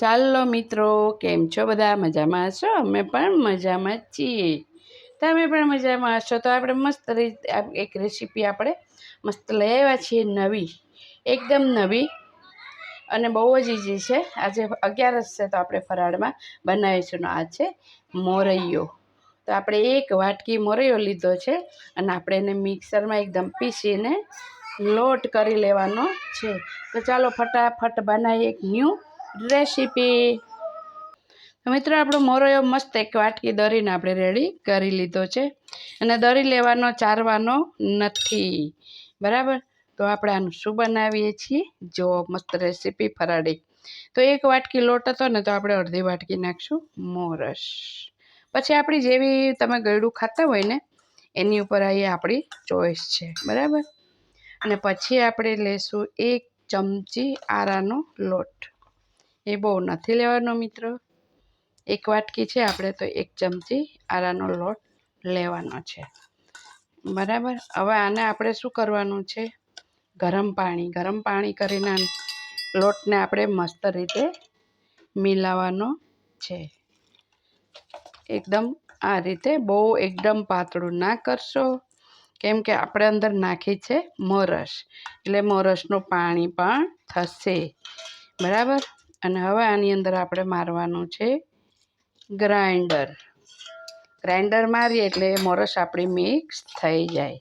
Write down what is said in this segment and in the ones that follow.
ચાલો મિત્રો, કેમ છો બધા? મજામાં હશો અમે પણ મજામાં છીએ. તમે પણ મજામાં હશો તો આપણે મસ્ત રીતે એક રેસીપી આપણે મસ્ત લઈ આવ્યા છીએ નવી. એકદમ નવી અને બહુ જ ઇઝી છે. આજે અગિયારસ છે તો આપણે ફરાળમાં બનાવીશું. આ છે મોરૈયો. તો આપણે એક વાટકી મોરૈયો લીધો છે અને આપણે એને મિક્સરમાં એકદમ પીસીને લોટ કરી લેવાનો છે. તો ચાલો ફટાફટ બનાવીએ એક ન્યૂ રેસીપી મિત્રો, આપણો મોરૈયો મસ્ત એક વાટકી દરીને આપણે રેડી કરી લીધો છે. અને દરી લેવાનો, ચારવાનો નથી. બરાબર? તો આપણે આનું શું બનાવીએ છીએ? જો મસ્ત રેસીપી ફરાળી. તો એક વાટકી લોટ હતો ને, તો આપણે અડધી વાટકી નાખશું મોરસ. પછી આપણી જેવી તમે ગળ્યું ખાતા હોય ને, એની ઉપર અહીં આપણી ચોઈસ છે. બરાબર? અને પછી આપણે લેશું એક ચમચી આરાનો લોટ. એ બહુ નથી લેવાનો મિત્રો. એક વાટકી છે, આપણે તો એક ચમચી આરાનો લોટ લેવાનો છે. બરાબર? હવે આને આપણે શું કરવાનું છે? ગરમ પાણી ગરમ પાણી કરીને લોટને આપણે મસ્ત રીતે મિલાવવાનો છે. એકદમ આ રીતે બહુ એકદમ પાતળું ના કરશો. કેમ કે આપણે અંદર નાખી છે મોરસ. એટલે મોરસનું પાણી પણ થશે. બરાબર? અને હવે આની અંદર આપણે મારવાનું છે ગ્રાઇન્ડર. ગ્રાઇન્ડર મારીએ એટલે મોરસ આપણી મિક્સ થઈ જાય.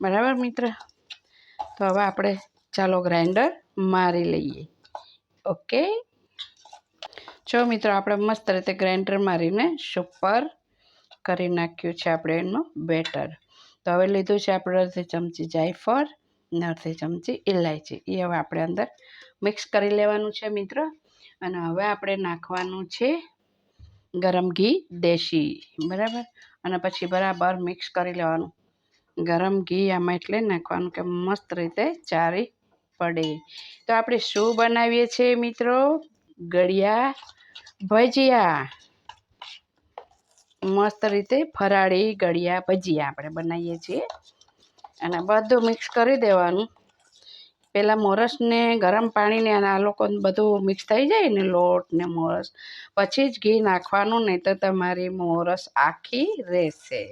બરાબર મિત્ર? તો હવે આપણે ચાલો ગ્રાઇન્ડર મારી લઈએ. ઓકે? જો મિત્રો, આપણે મસ્ત રીતે ગ્રાઇન્ડર મારીને સુપર કરી નાખ્યું છે આપણે એનું બેટર. તો હવે લીધું છે આપણે અડધી ચમચી જાયફળ ને અડધી ચમચી ઇલાયચી એ હવે આપણે અંદર મિક્સ કરી લેવાનું છે મિત્રો. અને હવે આપણે નાખવાનું છે ગરમ ઘી દેશી, બરાબર? અને પછી બરાબર મિક્સ કરી લેવાનું. ગરમ ઘી આમાં એટલે નાખવાનું કે મસ્ત રીતે ચારી પડે. તો આપણે શું બનાવીએ છીએ મિત્રો? ગળિયા ભજીયા. મસ્ત રીતે ફરાળી ગળિયા ભજીયા આપણે બનાવીએ છીએ. અને બધું મિક્સ કરી દેવાનું. પહેલાં મોરસને ગરમ પાણીને અને આ લોકો બધું મિક્સ થઈ જાય ને લોટ ને મોરસ. પછી જ ઘી નાખવાનું, નહીં તો તમારી મોરસ આખી રહેશે.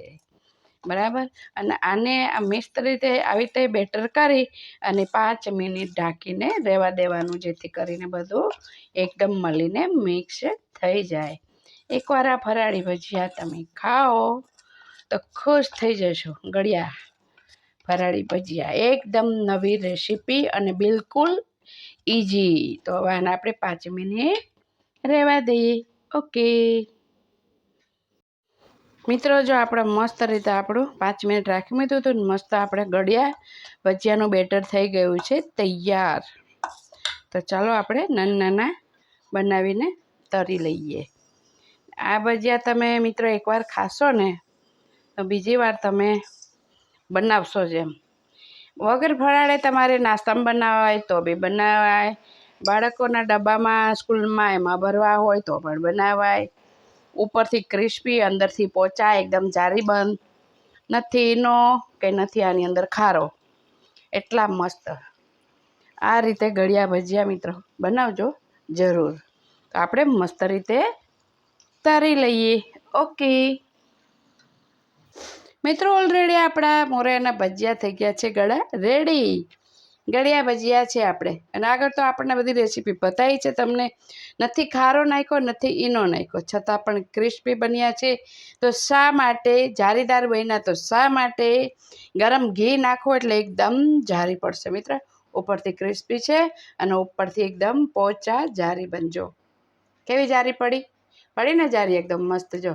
બરાબર? અને આને મિક્સ રીતે આવી રીતે બેટર કરી અને પાંચ મિનિટ ઢાંકીને રહેવા દેવાનું, જેથી કરીને બધું એકદમ મળીને મિક્સ થઈ જાય. એકવાર આ ફરાળી ભજીયા તમે ખાઓ તો ખુશ થઈ જશો. ગળ્યા. ફરાળી ભજીયા. એકદમ નવી રેસીપી અને બિલકુલ ઇઝી તો હવે આને આપણે પાંચ મિનિટ રહેવા દઈએ. ઓકે. મિત્રો, જો આપણે મસ્ત રીતે આપણું પાંચ મિનિટ રાખી દીધું હતું મસ્ત આપણે ગળ્યા. ભજીયાનું બેટર થઈ ગયું છે, તૈયાર. તો ચાલો આપણે નાના નાના બનાવીને તરી લઈએ. આ ભજીયા તમે મિત્રો એકવાર ખાશો ને, તો બીજી વાર તમે બનાવશો જ એમ વગર ફરાળે તમારે નાસ્તામાં બનાવાય તો બી બનાવાય. બાળકોના ડબ્બામાં, સ્કૂલમાં એમાં ભરવા હોય તો પણ બનાવાય. ઉપરથી ક્રિસ્પી, અંદરથી પોચા, એકદમ જારી બંધ નથી ઈનો કે નથી આની અંદર ખારો. એટલા મસ્ત. આ રીતે ગળિયા ભજીયા મિત્રો, બનાવજો જરૂર. તો આપણે મસ્ત રીતે તરી લઈએ. ઓકે. મિત્રો ઓલરેડી આપણા મોરેના ભજીયા થઈ ગયા છે ગળા. રેડી ગળિયા ભજીયા છે આપણે. અને આગળ તો આપણને બધી રેસીપી બતાવી છે તમને. નથી ખારો નાખ્યો, નથી ઈનો નાખ્યો. છતાં પણ ક્રિસ્પી બન્યા છે. તો શા માટે જારીદાર બન્યા? તો શા માટે ગરમ ઘી નાખો એટલે એકદમ જારી પડશે મિત્ર. ઉપરથી ક્રિસ્પી છે અને ઉપરથી એકદમ પોચા જારી બનજો. કેવી જારી પડી? પડી ને જારી એકદમ મસ્ત જો.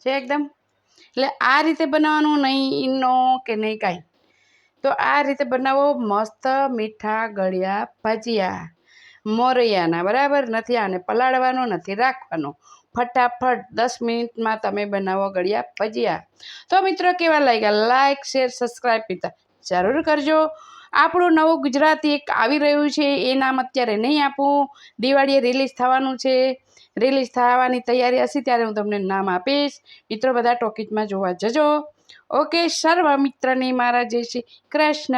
છે એકદમ? એટલે આ રીતે બનાવવાનું નહીં ઈનો કે નહીં કાંઈ. તો આ રીતે બનાવો મસ્ત મીઠા ગળ્યા ભજીયા. મોરૈયાના, બરાબર? નથી આને પલાળવાનો, નથી રાખવાનો. ફટાફટ દસ મિનિટમાં તમે બનાવો ગળ્યા ભજીયા. તો મિત્રો કેવા લાગ્યા? લાઇક શેર, સબસ્ક્રાઈબ, પીતા જરૂર કરજો. આપણું નવું ગુજરાતી એક આવી રહ્યું છે, એ નામ અત્યારે નહીં આપું. દિવાળીએ રિલીઝ થવાનું છે. રિલીઝ થવાની તૈયારી હશે ત્યારે હું તમને નામ આપીશ. મિત્રો બધા ટોકીજમાં જોવા જજો. ઓકે સર્વ મિત્રને મારા જય શ્રી કૃષ્ણ.